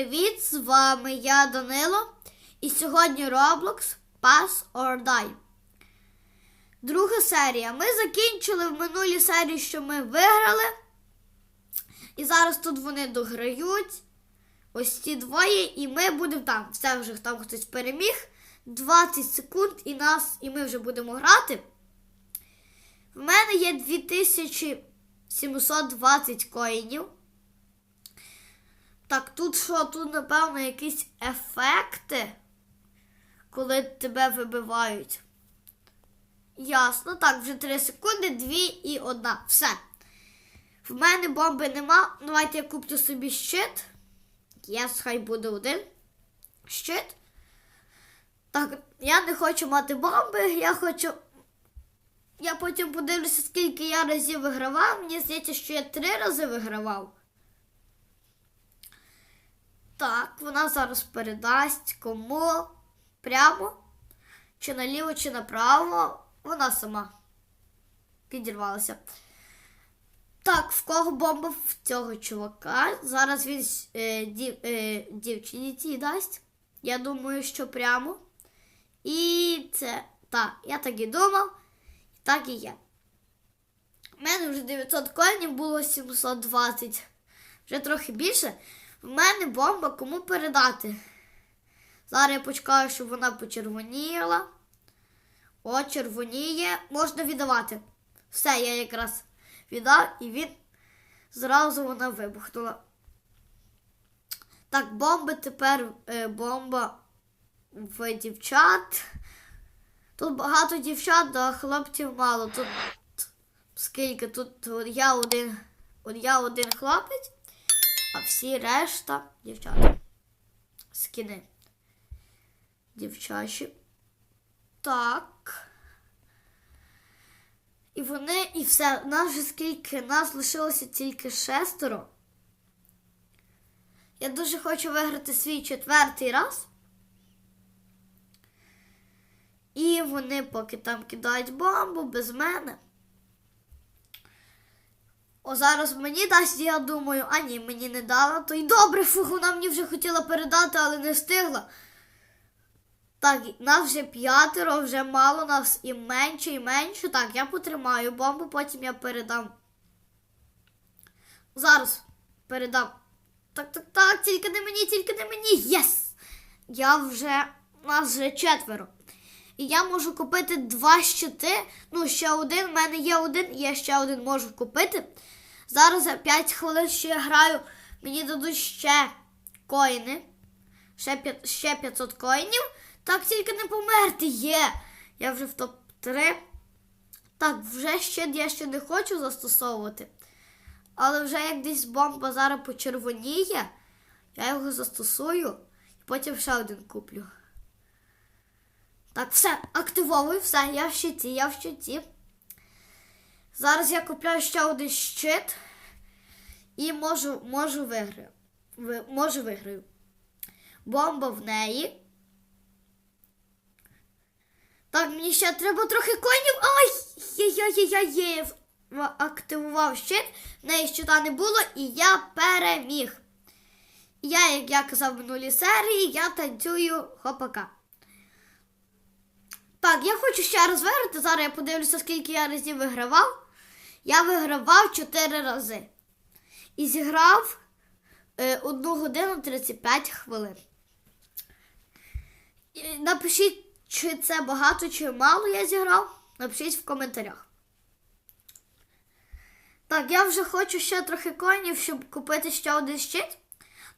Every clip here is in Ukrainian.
привіт! З вами я Данило. І сьогодні Roblox Pass or Die. Друга серія. Ми закінчили в минулій серії, що ми виграли. І зараз тут вони дограють. Ось ці двоє, і ми будемо там. Все вже там хтось переміг. 20 секунд і нас, і ми вже будемо грати. В мене є 2720 коїнів. Так, тут що? Тут, напевно, якісь ефекти, коли тебе вибивають. Ясно. Так, вже 3 секунди, 2 і 1. Все. В мене бомби нема. Давайте я куплю собі щит. Єс, хай буде один. Щит. Так, я не хочу мати бомби, я хочу. Я потім подивлюся, скільки я разів вигравав. Мені здається, що я три рази вигравав. Так, вона зараз передасть кому прямо, чи наліво, чи направо. Вона сама підірвалася. Так, в кого бомба в цього чувака? Зараз він е, дів, е, дівчині тій дасть. Я думаю, що прямо. І це. Так, я так і думав. Так і є. У мене вже 900 коїнів було 720. Вже трохи більше. В мене бомба кому передати. Зараз я почекаю, щоб вона почервоніла. О, червоніє. Можна віддавати. Все, я якраз віддав і він зразу вона вибухнула. Так, бомби тепер е, бомба в дівчат. Тут багато дівчат, а хлопців мало. Тут скільки? Тут от я один, от я один хлопець, а всі решта дівчата. Скини. Дівчачі. Так. І вони, і все. Нас вже скільки нас лишилося тільки шестеро. Я дуже хочу виграти свій четвертий раз. І вони поки там кидають бомбу без мене. О, зараз мені дасть, я думаю, а ні, мені не дала. То й добре, фух, вона мені вже хотіла передати, але не встигла. Так, нас вже п'ятеро, вже мало нас і менше, і менше. Так, я потримаю бомбу, потім я передам. Зараз передам. Так, так, так, тільки не мені, тільки не мені. Єс! Я вже. Нас вже четверо. І я можу купити два щити. Ну, ще один. У мене є один, я ще один можу купити. Зараз за 5 хвилин ще я граю. Мені дадуть ще коїни. Ще, 5, ще 500 коїнів. Так тільки не померти є. Я вже в топ-3. Так, вже щит я ще не хочу застосовувати. Але вже як десь бомба зараз почервоніє, я його застосую і потім ще один куплю. Так, все, активовую, все, я в щиті, я в щиті. Зараз я купляю ще один щит і можу можу виграю. Ви, можу виграю. Бомба в неї. Так, мені ще треба трохи конів. Ай! Я-я-я-я-я активував щит, в неї щита не було, і я переміг. Я, як я казав в минулій серії, я танцюю хопака. Так, я хочу ще раз виграти. Зараз я подивлюся, скільки я разів вигравав. Я вигравав 4 рази. І зіграв е, 1 годину 35 хвилин. Напишіть, чи це багато, чи мало я зіграв. Напишіть в коментарях. Так, я вже хочу ще трохи коїнів, щоб купити ще один щит.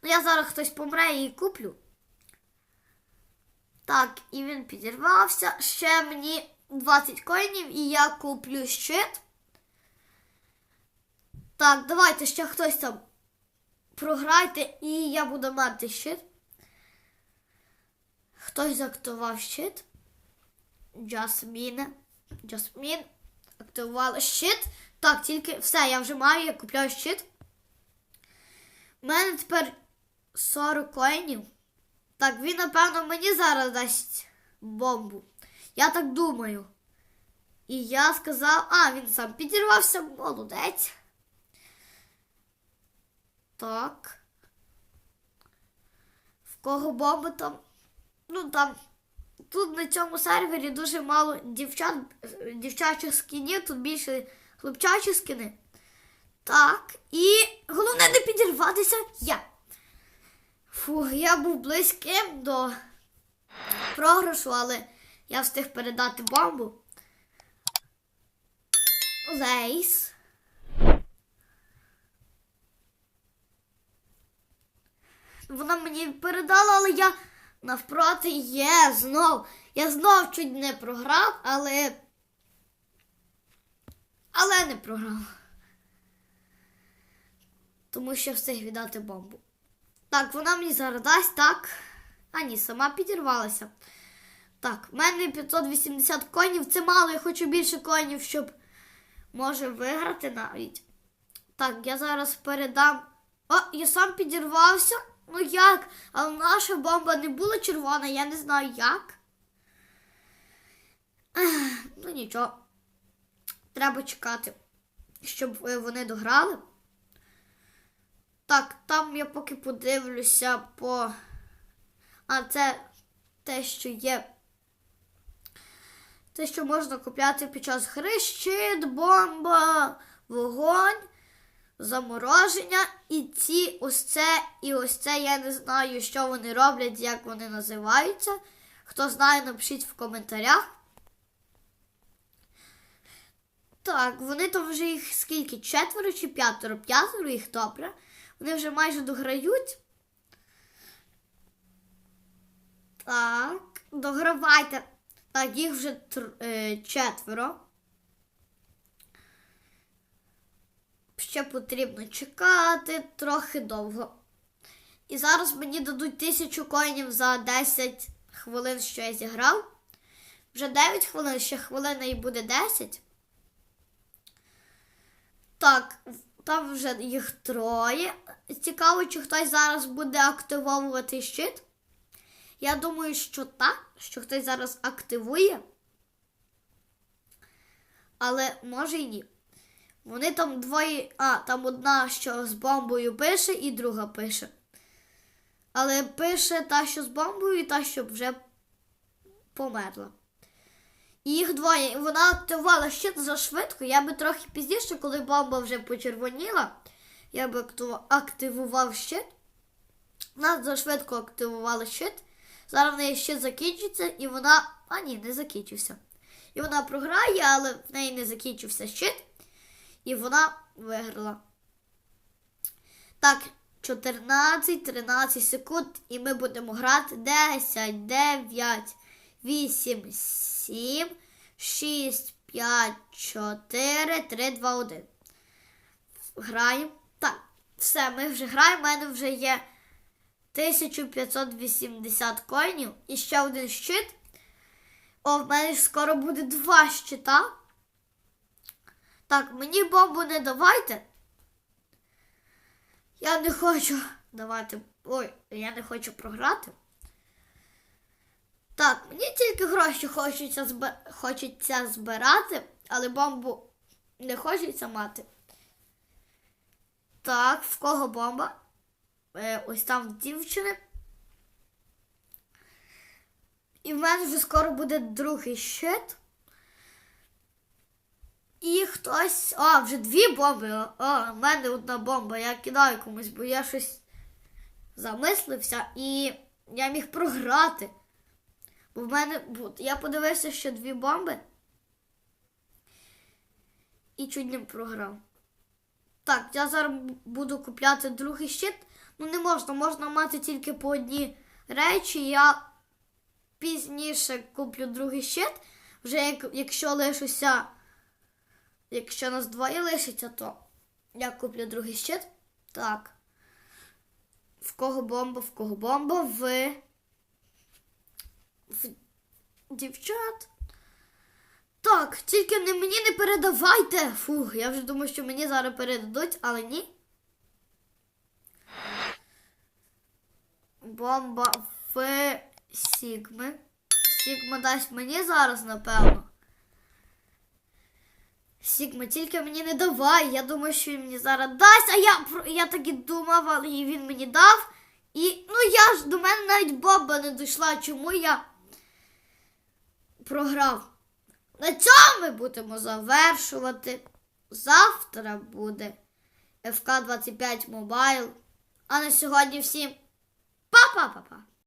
Ну, я зараз хтось помре і куплю. Так, і він підірвався. Ще мені 20 коїнів і я куплю щит. Так, давайте ще хтось там програйте і я буду мати щит. Хтось активував щит. Джасміне. Джасмін. Активувала щит. Так, тільки все, я вже маю, я купляю щит. У мене тепер 40 коїнів. Так, він, напевно, мені зараз дасть бомбу. Я так думаю. І я сказав, а, він сам підірвався, молодець. Так. В кого бомби там. Ну там. Тут на цьому сервері дуже мало дівчат, дівчачих скінів, тут більше хлопчачі скини. Так, і головне не підірватися я. Фу, я був близьким до програшу, але я встиг передати бомбу. Лейс. Вона мені передала, але я навпроти є знов. Я знов чуть не програв, але. Але не програв. Тому що встиг віддати бомбу. Так, вона мені зараз дасть, так. А ні, сама підірвалася. Так, в мене 580 коїнів. Це мало, я хочу більше коїнів, щоб може виграти навіть. Так, я зараз передам. О, я сам підірвався. Ну як? Але наша бомба не була червона, я не знаю як. Ех, Ну нічого. Треба чекати, щоб е, вони дограли. Так, там я поки подивлюся по. А це те, що є. Те, що можна купляти під час гри, щит, бомба, вогонь, замороження. І ці ось це, і ось це я не знаю, що вони роблять, як вони називаються. Хто знає, напишіть в коментарях. Так, вони там вже їх скільки? Четверо чи п'ятеро? П'ятеро їх добре. Вони вже майже дограють. Так, догравайте. Так, їх вже е, четверо. Ще потрібно чекати трохи довго. І зараз мені дадуть тисячу коїнів за 10 хвилин, що я зіграв. Вже 9 хвилин, ще хвилина і буде 10. Так, там вже їх троє. Цікаво, чи хтось зараз буде активовувати щит. Я думаю, що так, що хтось зараз активує. Але може і ні. Вони там двоє. А, там одна, що з бомбою пише, і друга пише. Але пише та, що з бомбою, і та, що вже померла. Їх двоє. І вона активувала щит за швидко. Я би трохи пізніше, коли бомба вже почервоніла, я би активував щит. Вона за швидко активувала щит. Зараз в неї щит закінчиться, і вона. А ні, не закінчився. І вона програє, але в неї не закінчився щит. І вона виграла. Так, 14-13 секунд, і ми будемо грати 10, 9, 8, 7, 6, 5, 4, 3, 2, 1. Граємо. Так, все, ми вже граємо. У мене вже є 1580 коїнів і ще один щит. О, в мене ж скоро буде два щита. Так, мені бомбу не давайте. Я не хочу давати. Ой, я не хочу програти. Так, мені тільки гроші хочеться, зб... хочеться збирати, але бомбу не хочеться мати. Так, в кого бомба? Е, ось там дівчини. І в мене вже скоро буде другий щит. І хтось. А, вже дві бомби. О, в мене одна бомба. Я кидаю комусь, бо я щось замислився і я міг програти. Бо в мене. Я подивився, що дві бомби. І чуть програв. Так, я зараз буду купляти другий щит. Ну, не можна, можна мати тільки по одній речі. Я пізніше куплю другий щит. Вже як, якщо лишуся. Якщо нас двоє лишиться, то я куплю другий щит. Так. В кого бомба, в кого бомба, в. В дівчат. Так, тільки не мені не передавайте. Фух, я вже думаю, що мені зараз передадуть, але ні. Бомба в Сігми. Сігма дасть мені зараз, напевно. Сігма, тільки мені не давай. Я думаю, що він мені зараз дасть. А я, я так і думав, але він мені дав. І ну я ж до мене навіть бомба не дійшла, чому я програв. На цьому ми будемо завершувати. Завтра буде FK25 Mobile. А на сьогодні всім па-па-па-па!